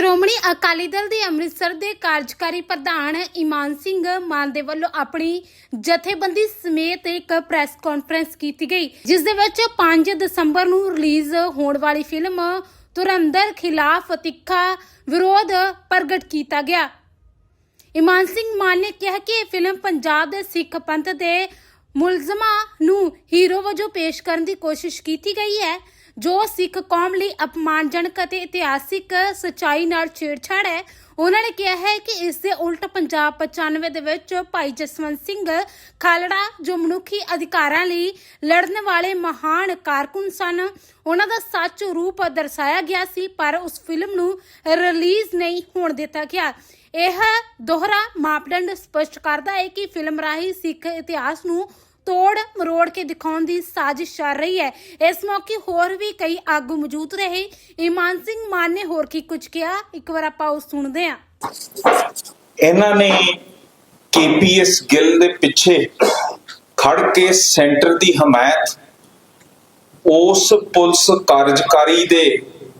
ਸ਼੍ਰੋਮਣੀ ਅਕਾਲੀ ਦਲ ਦੇ ਅੰਮ੍ਰਿਤਸਰ ਦੇ ਕਾਰਜਕਾਰੀ ਪ੍ਰਧਾਨ ਇਮਾਨ ਸਿੰਘ ਮਾਨ ਦੇ ਵੱਲੋਂ ਆਪਣੀ ਜਥੇਬੰਦੀ ਸਮੇਤ ਇੱਕ ਪ੍ਰੈਸ ਕਾਨਫਰੰਸ ਕੀਤੀ ਗਈ, ਜਿਸ ਦੇ ਵਿੱਚ 5 ਦਸੰਬਰ ਨੂੰ ਰਿਲੀਜ਼ ਹੋਣ ਵਾਲੀ ਫਿਲਮ ਤੁਰੰਦਰ ਖਿਲਾਫ ਤਿੱਖਾ ਵਿਰੋਧ ਪ੍ਰਗਟ ਕੀਤਾ ਗਿਆ। ਇਮਾਨ ਸਿੰਘ ਮਾਨ ਨੇ ਕਿਹਾ ਕਿ ਇਹ ਫਿਲਮ ਪੰਜਾਬ ਦੇ ਸਿੱਖ ਪੰਥ ਦੇ ਮੁਲਜ਼ਮਾਂ ਨੂੰ ਹੀਰੋ ਵਜੋਂ ਪੇਸ਼ ਕਰਨ ਦੀ ਕੋਸ਼ਿਸ਼ ਕੀਤੀ ਗਈ ਹੈ ਜੋ ਸਿੱਖ ਕੌਮ ਲਈ ਅਪਮਾਨਜਨਕ ਅਤੇ ਇਤਿਹਾਸਿਕ ਸਚਾਈ ਨਾਲ ਛੇੜਛਾੜ ਹੈ, ਉਹਨਾਂ ਨੇ ਕਿਹਾ ਹੈ ਕਿ ਇਸ ਦੇ ਉਲਟ ਪੰਜਾਬ 95 ਦੇ ਵਿੱਚ ਭਾਈ ਜਸਵੰਤ ਸਿੰਘ ਖਾਲੜਾ, ਜੋ ਮਨੁੱਖੀ ਅਧਿਕਾਰਾਂ ਲਈ ਲੜਨ ਵਾਲੇ ਮਹਾਨ ਕਾਰਕੁਨ ਸਨ, ਉਹਨਾਂ ਦਾ ਸੱਚ ਰੂਪ ਦਰਸਾਇਆ ਗਿਆ ਸੀ, ਪਰ ਉਸ ਫਿਲਮ ਨੂੰ ਰਿਲੀਜ਼ ਨਹੀਂ ਹੋਣ ਦਿੱਤਾ ਗਿਆ। ਇਹ ਦੋਹਰਾ ਮਾਪਦੰਡ ਸਪਸ਼ਟ ਕਰਦਾ ਹੈ ਕਿ ਫਿਲਮ ਰਾਹੀਂ ਸਿੱਖ ਇਤਿਹਾਸ ਨੂੰ ਤੋੜ ਮਰੋੜ ਕੇ ਦਿਖਾਉਣ ਦੀ ਸਾਜ਼ਿਸ਼ ਚੱਲ ਰਹੀ ਹੈ। ਇਸ ਮੌਕੇ ਹੋਰ ਵੀ ਕਈ ਆਗੂ ਮੌਜੂਦ ਰਹੇ। ਇਮਾਨ ਸਿੰਘ ਮਾਨ ਨੇ ਹੋਰ ਕੀ ਕੁਝ ਕਿਹਾ? ਇੱਕ ਵਾਰ ਆਪਾਂ ਉਹ ਸੁਣਦੇ ਹਾਂ। ਇਹਨਾਂ ਨੇ ਕੇਪੀਐਸ ਗਿੱਲ ਦੇ ਪਿੱਛੇ ਖੜ ਕੇ ਸੈਂਟਰ ਦੀ ਹਮਾਇਤ ਉਸ ਪੁਲਿਸ ਕਾਰਜਕਾਰੀ ਦੇ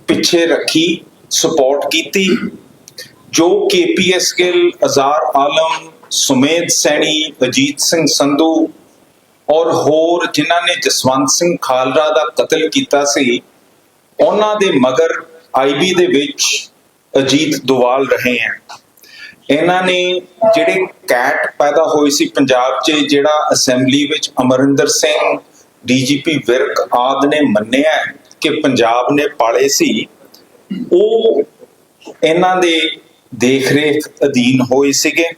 ਪਿੱਛੇ ਰੱਖੀ ਸਪੋਰਟ ਕੀਤੀ, ਜੋ ਕੇਪੀਐਸ ਗਿੱਲ, ਅਜ਼ਾਰ ਆਲਮ, ਸੁਮੇਧ ਸੈਣੀ, ਅਜੀਤ ਸਿੰਘ ਸੰਧੂ ਔਰ ਹੋਰ ਜਿਨ੍ਹਾਂ ਨੇ ਜਸਵੰਤ ਸਿੰਘ ਖਾਲਰਾ ਦਾ ਕਤਲ ਕੀਤਾ ਸੀ, ਉਹਨਾਂ ਦੇ ਮਗਰ ਆਈਬੀ ਦੇ ਵਿੱਚ ਅਜੀਤ ਦੁਵਾਲ ਰਹੇ ਹਨ ਇਹਨਾਂ ਨੇ ਜਿਹੜੇ ਕੈਟ ਪੈਦਾ ਹੋਈ ਸੀ ਪੰਜਾਬ 'ਚ, ਜਿਹੜਾ ਅਸੈਂਬਲੀ ਵਿੱਚ ਅਮਰਿੰਦਰ ਸਿੰਘ, ਡੀਜੀਪੀ ਵਿਰਕ ਆਦ ਨੇ ਮੰਨਿਆ ਕਿ ਪੰਜਾਬ ਨੇ ਪਾਲੇ ਸੀ, ਉਹ ਇਹਨਾਂ ਦੇ ਦੇਖਰੇਖ ਅਧੀਨ ਹੋਏ ਸੀਗੇ।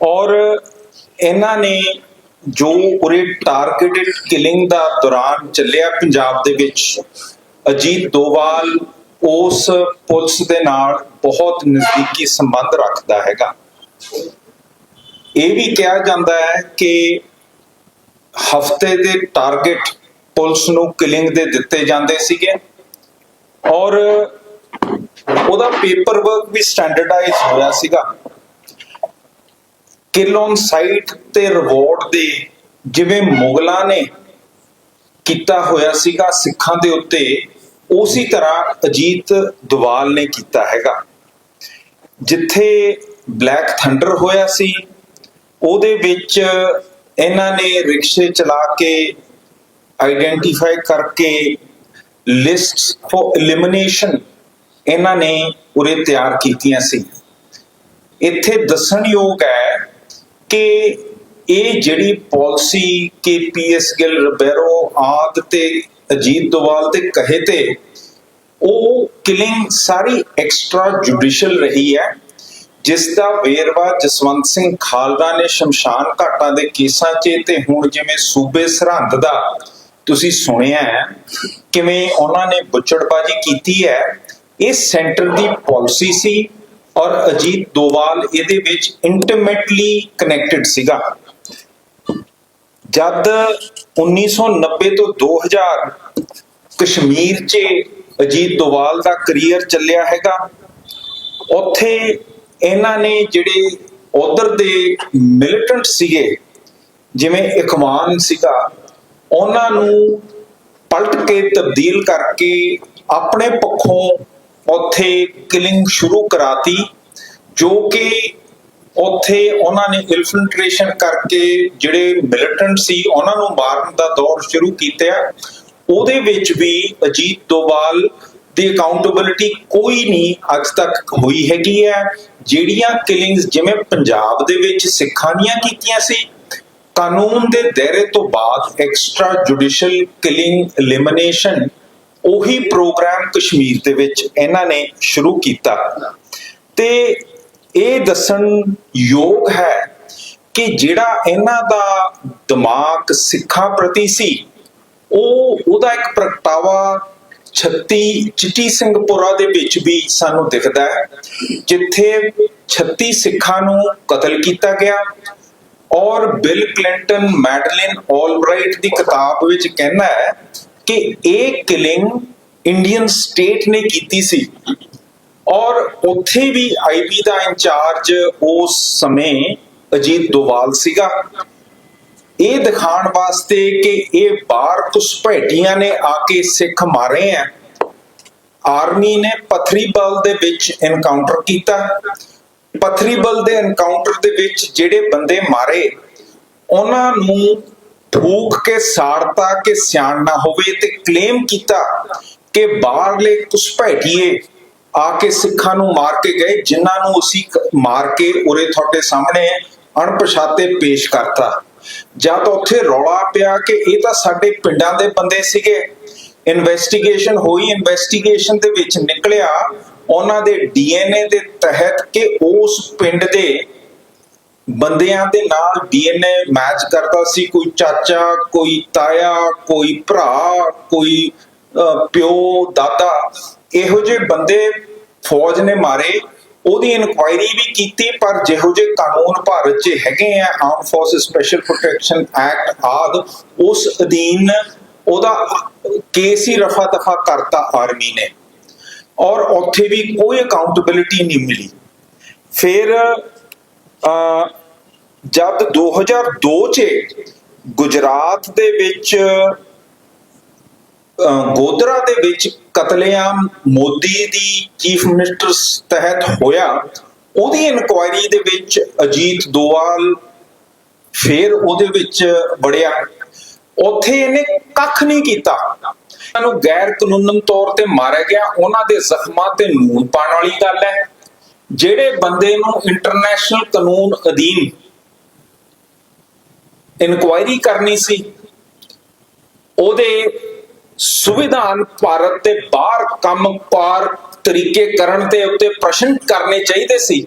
ਔਰ ਇਹਨਾਂ ਨੇ ਜੋ ਉਰੇ ਟਾਰਗੇਟਡ ਕਿਲਿੰਗ ਦਾ ਦੌਰਾਨ ਚੱਲਿਆ ਪੰਜਾਬ ਦੇ ਵਿੱਚ, ਅਜੀਤ ਦੋਵਾਲ ਉਸ ਪੁਲਿਸ ਦੇ ਨਾਲ ਬਹੁਤ ਨਜ਼ਦੀਕੀ ਸੰਬੰਧ ਰੱਖਦਾ ਹੈਗਾ। ਇਹ ਵੀ ਕਿਹਾ ਜਾਂਦਾ ਹੈ ਕਿ ਹਫ਼ਤੇ ਦੇ ਟਾਰਗੇਟ ਪੁਲਿਸ ਨੂੰ ਕਿਲਿੰਗ ਦੇ ਦਿੱਤੇ ਜਾਂਦੇ ਸੀਗੇ ਔਰ ਉਹਦਾ ਪੇਪਰ ਵਰਕ ਵੀ ਸਟੈਂਡਰਡਾਈਜ਼ ਹੋਇਆ ਸੀਗਾ। ਕਿਲ ਔਨ ਸਾਈਟ ਤੇ ਰਿਵਾਰਡ ਦੇ ਜਿਵੇਂ ਮੁਗਲਾਂ ਨੇ ਕੀਤਾ ਹੋਇਆ ਸੀਗਾ ਸਿੱਖਾਂ ਦੇ ਉੱਤੇ, ਉਸੇ ਤਰ੍ਹਾਂ ਅਜੀਤ ਦੁਵਾਲ ਨੇ ਕੀਤਾ ਹੈਗਾ। ਜਿੱਥੇ ਬਲੈਕ ਥੰਡਰ ਹੋਇਆ ਸੀ, ਉਹਦੇ ਵਿੱਚ ਇਹਨਾਂ ਨੇ ਰਿਕਸ਼ੇ ਚਲਾ ਕੇ ਆਈਡੈਂਟੀਫਾਈ ਕਰਕੇ ਲਿਸਟਸ ਫॉर ਐਲੀਮੀਨੇਸ਼ਨ ਇਹਨਾਂ ਨੇ ਉਰੇ ਤਿਆਰ ਕੀਤੀਆਂ ਸੀ। ਇੱਥੇ ਦੱਸਣਯੋਗ ਹੈ ਕਿ ਇਹ ਜਿਹੜੀ policy K PS Gill, Ribeiro, ਆਦ ਤੇ ਅਜੀਤ ਦੋਵਾਲ ਤੇ ਕਹੇ ਤੇ, ਉਹ ਕਿਲਿੰਗ ਸਾਰੀ ਐਕਸਟਰਾ ਜੁਡੀਸ਼ੀਅਲ ਰਹੀ ਹੈ, ਜਿਸ ਦਾ ਵੇਰਵਾ ਜਸਵੰਤ ਸਿੰਘ ਖਾਲੜਾ ਨੇ ਸ਼ਮਸ਼ਾਨ ਘਾਟਾਂ ਦੇ ਕੇਸਾਂ 'ਚ ਤੇ ਹੁਣ ਜਿਵੇਂ ਸੂਬੇ ਸਰਹੰਦ ਦਾ ਤੁਸੀਂ ਸੁਣਿਆ ਹੈ, ਕਿਵੇਂ ਉਹਨਾਂ ਨੇ ਬੁੱਚੜਬਾਜੀ ਕੀਤੀ ਹੈ, ਇਹ ਸੈਂਟਰ ਦੀ ਪਾਲਿਸੀ ਸੀ ਔਰ ਅਜੀਤ ਦੋਵਾਲ ਇਹਦੇ ਵਿੱਚ ਇੰਟੀਮੇਟਲੀ ਕਨੈਕਟਡ ਸੀਗਾ। ਜਦ 1990 ਤੋਂ 2000 ਕਸ਼ਮੀਰ 'ਚ ਅਜੀਤ ਦੋਵਾਲ ਦਾ ਕੈਰੀਅਰ ਚੱਲਿਆ ਹੈਗਾ, ਉੱਥੇ ਇਹਨਾਂ ਨੇ ਜਿਹੜੇ ਉਧਰ ਦੇ ਮਿਲਟੈਂਟ ਸੀਗੇ, ਜਿਵੇਂ ਇਕਵਾਨ ਸੀਗਾ, ਉਹਨਾਂ ਨੂੰ ਪਲਟ ਕੇ ਤਬਦੀਲ ਕਰਕੇ ਆਪਣੇ ਪੱਖੋਂ ਉੱਥੇ ਕਿਲਿੰਗ ਸ਼ੁਰੂ ਕਰਾਤੀ, ਜੋ ਕਿ ਉੱਥੇ ਉਹਨਾਂ ਨੇ ਇਨਫਿਲਟ੍ਰੇਸ਼ਨ ਕਰਕੇ ਜਿਹੜੇ ਮਿਲਟੈਂਟ ਸੀ, ਉਹਨਾਂ ਨੂੰ ਮਾਰਨ ਦਾ ਦੌਰ ਸ਼ੁਰੂ ਕੀਤਾ ਉਹਦੇ ਵਿੱਚ ਵੀ ਅਜੀਤ ਦੋਵਾਲ ਦੀ ਅਕਾਊਂਟੇਬਿਲਿਟੀ ਕੋਈ ਨਹੀਂ ਅੱਜ ਤੱਕ ਹੋਈ ਹੈਗੀ ਹੈ। ਜਿਹੜੀਆਂ ਕਿਲਿੰਗਸ ਜਿਵੇਂ ਪੰਜਾਬ ਦੇ ਵਿੱਚ ਸਿੱਖਾਂ ਦੀਆਂ ਕੀਤੀਆਂ ਸੀ, ਕਾਨੂੰਨ ਦੇ ਦਾਇਰੇ ਤੋਂ ਬਾਅਦ ਐਕਸਟਰਾ ਜੁਡੀਸ਼ੀਅਲ ਕਿਲਿੰਗ ਐਲੀਮੀਨੇਸ਼ਨ ਉਹੀ ਪ੍ਰੋਗਰਾਮ ਕਸ਼ਮੀਰ ਦੇ ਵਿੱਚ ਇਹਨਾਂ ਨੇ ਸ਼ੁਰੂ ਕੀਤਾ। ਤੇ ਇਹ ਦੱਸਣ ਯੋਗ ਹੈ ਕਿ ਜਿਹੜਾ ਇਹਨਾਂ ਦਾ ਦਿਮਾਗ ਸਿੱਖਾਂ ਪ੍ਰਤੀ ਸੀ, ਉਹ ਉਹਦਾ ਇੱਕ ਪ੍ਰਗਟਾਵਾ 36 ਚਿੱਟੀ ਸਿੰਘਪੁਰਾ ਦੇ ਵਿੱਚ ਵੀ ਸਾਨੂੰ ਦਿਖਦਾ ਹੈ, ਜਿੱਥੇ 36 ਸਿੱਖਾਂ ਨੂੰ ਕਤਲ ਕੀਤਾ ਗਿਆ ਔਰ ਬਿਲ ਕਲਿੰਟਨ ਮੈਡਲਿਨ ਆਲਬ੍ਰਾਈਟ ਦੀ ਕਿਤਾਬ ਵਿੱਚ ਕਹਿੰਦਾ ਹੈ ਕਿ ਇਹ ਕਿਲਿੰਗ ਇੰਡੀਅਨ ਸਟੇਟ ਨੇ ਕੀਤੀ ਸੀ ਔਰ ਉੱਥੇ ਵੀ ਆਈਬੀ ਦਾ ਇੰਚਾਰਜ ਉਸ ਸਮੇਂ ਅਜੀਤ ਦੋਵਾਲ ਸੀਗਾ ਇਹ ਦਿਖਾਉਣ ਵਾਸਤੇ ਕਿ ਇਹ ਬਾਹਰ ਘੁਸਪੈਠੀਆਂ ਨੇ ਆ ਕੇ ਸਿੱਖ ਮਾਰੇ ਆ ਆਰਮੀ ਨੇ ਪਥਰੀ ਬਲ ਦੇ ਵਿੱਚ ਐਨਕਾਊਂਟਰ ਕੀਤਾ ਪਥਰੀਬਲ ਦੇ ਐਨਕਾਊਂਟਰ ਦੇ ਵਿੱਚ ਜਿਹੜੇ ਬੰਦੇ ਮਾਰੇ ਉਹਨਾਂ ਨੂੰ ਫੂਕ ਕੇ ਸਾੜਤਾ ਕਿ ਸਿਆਣ ਨਾ ਹੋਵੇ ਤੇ ਕਲੇਮ ਕੀਤਾ ਕਿ ਬਾਹਰਲੇ ਘੁਸਪੈਠੀਏ ਆ ਕੇ ਸਿੱਖਾਂ ਨੂੰ ਮਾਰ ਕੇ ਗਏ, ਜਿਨ੍ਹਾਂ ਨੂੰ ਅਸੀਂ ਮਾਰ ਕੇ ਉਰੇ ਤੁਹਾਡੇ ਸਾਹਮਣੇ ਅਣਪਛਾਤੇ ਪੇਸ਼ ਕਰਤਾ। ਜਦ ਉੱਥੇ ਰੌਲਾ ਪਿਆ ਕਿ ਇਹ ਤਾਂ ਸਾਡੇ ਪਿੰਡਾਂ ਦੇ ਬੰਦੇ ਸੀਗੇ। ਇਨਵੈਸਟੀਗੇਸ਼ਨ ਹੋਈ ਇਨਵੈਸਟੀਗੇਸ਼ਨ ਦੇ ਵਿੱਚ ਨਿਕਲਿਆ, ਉਹਨਾਂ ਦੇ ਡੀਐਨਏ ਦੇ ਤਹਿਤ ਕਿ ਉਸ ਪਿੰਡ ਦੇ ਬੰਦਿਆਂ ਦੇ ਨਾਲ ਡੀਐਨਏ ਮੈਚ ਕਰਦਾ ਸੀ ਕੋਈ ਚਾਚਾ ਕੋਈ ਤਾਇਆ ਕੋਈ ਭਰਾ ਕੋਈ ਪਿਓ ਦਾਦਾ ਇਹੋ ਜਿਹੇ ਬੰਦੇ ਫੌਜ ਨੇ ਮਾਰੇ। ਉਹਦੀ ਇਨਕੁਆਇਰੀ ਵੀ ਕੀਤੀ ਪਰ ਜਿਹੋ ਜਿਹੇ ਕਾਨੂੰਨ ਭਾਰਤ 'ਚ ਹੈਗੇ ਆ arm force special protection act ਆਦ ਉਸ ਅਧੀਨ ਉਹਦਾ ਕੇਸ ਹੀ ਰਫਾ ਦਫਾ ਕਰਤਾ ਆਰਮੀ ਨੇ। ਔਰ ਉੱਥੇ ਵੀ ਕੋਈ ਅਕਾਊਂਟੇਬਿਲਟੀ ਨਹੀਂ ਮਿਲੀ। ਫਿਰ ਅਹ, ਜਦ 2002 ਚ ਗੁਜਰਾਤ ਦੇ ਵਿੱਚ ਅਹ, ਗੋਧਰਾ ਦੇ ਵਿੱਚ ਕਤਲੇਆਮ ਮੋਦੀ ਦੀ ਚੀਫ ਮਿਨਿਸਟਰ ਤਹਿਤ ਹੋਇਆ ਉਹਦੀ ਇਨਕੁਆਇਰੀ ਦੇ ਵਿੱਚ ਅਜੀਤ ਦੋਵਾਲ ਫੇਰ ਉਹਦੇ ਵਿੱਚ ਵੜਿਆ। ਉੱਥੇ ਇਹਨੇ ਕੱਖ ਨਹੀਂ ਕੀਤਾ। ਨੂੰ ਗੈਰ ਕਾਨੂੰਨ ਤੌਰ ਤੇ ਮਾਰਿਆ ਗਿਆ। ਉਹਨਾਂ ਦੇ ਜ਼ਖਮਾਂ ਤੇ ਨੂਨ ਪਾਣ ਵਾਲੀ ਗੱਲ ਹੈ। ਜਿਹੜੇ ਬੰਦੇ ਨੂੰ ਇੰਟਰਨੈਸ਼ਨਲ ਕਾਨੂੰਨ ਅਧੀਨ ਇਨਕੁਆਇਰੀ ਕਰਨੀ ਸੀ। ਉਹਦੇ ਸੰਵਿਧਾਨ ਭਾਰਤ ਦੇ ਬਾਹਰ ਕੰਮਕਾਰ ਤਰੀਕੇ ਕਰਨ ਤੇ ਉੱਤੇ ਪ੍ਰਸ਼ਨ ਕਰਨੇ ਚਾਹੀਦੇ ਸੀ।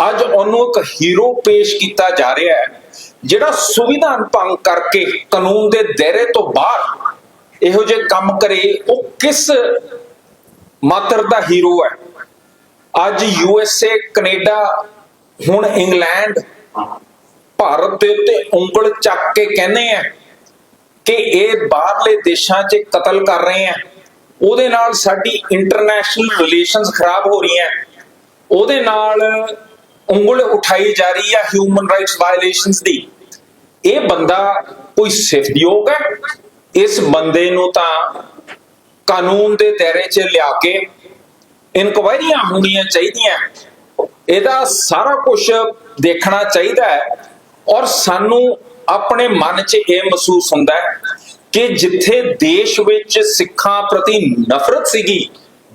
ਅੱਜ ਉਹਨੂੰ ਇੱਕ ਹੀਰੋ ਪੇਸ਼ ਕੀਤਾ ਜਾ ਰਿਹਾ ਹੈ, ਜਿਹੜਾ ਸੰਵਿਧਾਨ ਭੰਗ ਕਰਕੇ ਕਾਨੂੰਨ ਦੇ ਦਾਇਰੇ ਤੋਂ ਬਾਹਰ ਇਹੋ ਜਿਹੇ ਕੰਮ ਕਰੇ, ਉਹ ਕਿਸ ਮਾਤਰ ਦਾ ਹੀਰੋ ਹੈ? ਅੱਜ ਯੂ ਐਸ ਏ, ਕੈਨੇਡਾ, ਹੁਣ ਇੰਗਲੈਂਡ ਭਾਰਤ ਦੇ ਉੱਤੇ ਉਂਗਲ ਚੱਕ ਕੇ ਕਹਿੰਦੇ ਆ ਕਿ ਇਹ ਬਾਹਰਲੇ ਦੇਸ਼ਾਂ 'ਚ ਕਤਲ ਕਰ ਰਹੇ ਆ। ਉਹਦੇ ਨਾਲ ਸਾਡੀ ਇੰਟਰਨੈਸ਼ਨਲ ਰਿਲੇਸ਼ਨਸ ਖਰਾਬ ਹੋ ਰਹੀਆਂ। ਉਹਦੇ ਨਾਲ ਉਂਗਲ ਉਠਾਈ ਜਾ ਰਹੀ ਹੈ ਹਿਊਮਨ ਰਾਈਟਸ ਵਾਇਲੇਸ਼ਨਸ ਦੀ। ਇਹ ਬੰਦਾ ਕੋਈ ਸਿਫਤਯੋਗ ਹੈ? ਇਸ ਬੰਦੇ ਨੂੰ ਤਾਂ ਕਾਨੂੰਨ ਦੇ ਦਾਇਰੇ 'ਚ ਲਿਆ ਕੇ ਇਨਕੁਆਇਰੀਆਂ ਹੋਣੀਆਂ ਚਾਹੀਦੀਆਂ। ਇਹਦਾ ਸਾਰਾ ਕੁਝ ਦੇਖਣਾ ਚਾਹੀਦਾ ਹੈ। ਔਰ ਸਾਨੂੰ ਆਪਣੇ ਮਨ 'ਚ ਇਹ ਮਹਿਸੂਸ ਹੁੰਦਾ ਹੈ ਕਿ ਜਿੱਥੇ ਦੇਸ਼ ਵਿੱਚ ਸਿੱਖਾਂ ਪ੍ਰਤੀ ਨਫ਼ਰਤ ਸੀਗੀ,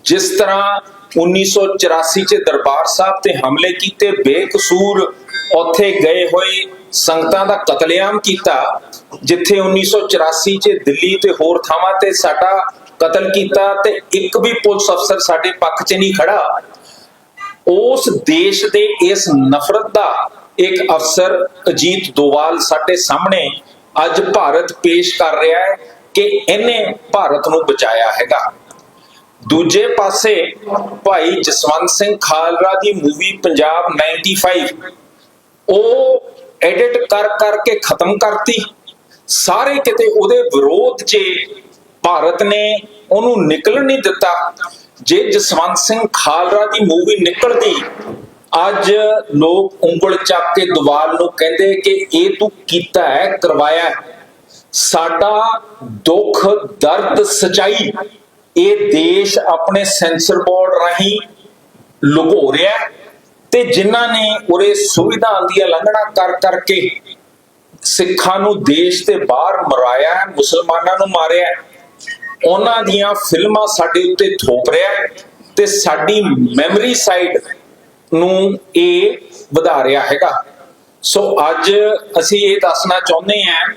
ਜਿਸ ਤਰ੍ਹਾਂ 1984 'ਚ ਦਰਬਾਰ ਸਾਹਿਬ ਤੇ ਹਮਲੇ ਕੀਤੇ, ਬੇਕਸੂਰ ਉੱਥੇ ਗਏ ਹੋਏ ਸੰਗਤਾਂ ਦਾ ਕਤਲੇਆਮ ਕੀਤਾ, ਜਿੱਥੇ 1984 'ਚ ਦਿੱਲੀ ਤੇ ਹੋਰ ਥਾਵਾਂ ਤੇ ਸਾਡਾ ਕਤਲ ਕੀਤਾ ਤੇ ਇੱਕ ਵੀ ਪੁਲਿਸ ਅਫਸਰ ਸਾਡੇ ਪੱਖ 'ਚ ਨਹੀਂ ਖੜਾ, ਉਸ ਦੇਸ਼ ਦੇ ਇਸ ਨਫ਼ਰਤ ਦਾ ਇੱਕ ਅਫਸਰ ਅਜੀਤ ਦੋਵਾਲ ਸਾਡੇ ਸਾਹਮਣੇ ਅੱਜ ਭਾਰਤ ਪੇਸ਼ ਕਰ ਰਿਹਾ ਹੈ ਕਿ ਇਹਨੇ ਭਾਰਤ ਨੂੰ ਬਚਾਇਆ ਹੈਗਾ। ਦੂਜੇ ਪਾਸੇ ਭਾਈ ਜਸਵੰਤ ਸਿੰਘ ਖਾਲਰਾ ਦੀ ਮੂਵੀ ਪੰਜਾਬ 95 ਉਹ ਐਡਿਟ ਕਰ ਕਰਕੇ ਖਤਮ ਕਰਤੀ। ਸਾਰੇ ਕਿਤੇ ਉਹਦੇ ਵਿਰੋਧ 'ਚ ਭਾਰਤ ਨੇ ਉਹਨੂੰ ਨਿਕਲਣ ਨਹੀਂ ਦਿੱਤਾ। ਜੇ ਜਸਵੰਤ ਸਿੰਘ ਖਾਲਰਾ ਦੀ ਮੂਵੀ ਨਿਕਲਦੀ ਅੱਜ ਲੋਕ ਉਂਗਲ ਚੱਕ ਕੇ ਦੀਵਾਲ ਨੂੰ ਕਹਿੰਦੇ ਕਿ ਇਹ ਤੂੰ ਕੀਤਾ ਹੈ, ਕਰਵਾਇਆ ਹੈ। ਸਾਡਾ ਦੁੱਖ, ਦਰਦ, ਸਚਾਈ, ਇਹ ਦੇਸ਼ ਆਪਣੇ ਸੈਂਸਰ ਬੋਰਡ ਰਾਹੀਂ ਲੁਕੋ ਰਿਹਾ ਤੇ ਜਿਨ੍ਹਾਂ ਨੇ ਉਰੇ ਸੰਵਿਧਾਨ ਦੀ ਉਲੰਘਣਾ ਕਰ ਕਰਕੇ ਸਿੱਖਾਂ ਨੂੰ ਦੇਸ਼ ਤੇ ਬਾਹਰ ਮਰਾਇਆ ਹੈ, ਮੁਸਲਮਾਨਾਂ ਨੂੰ ਮਾਰਿਆ ਹੈ, ਉਹਨਾਂ ਦੀਆਂ ਫਿਲਮਾਂ ਸਾਡੇ ਉੱਤੇ ਥੋਪ ਰਿਹਾ ਤੇ ਸਾਡੀ ਮੈਮਰੀ ਸਾਈਡ ਨੂੰ ਇਹ ਵਧਾ ਰਿਹਾ ਹੈਗਾ। ਸੋ ਅੱਜ ਅਸੀਂ ਇਹ ਦੱਸਣਾ ਚਾਹੁੰਦੇ ਹਾਂ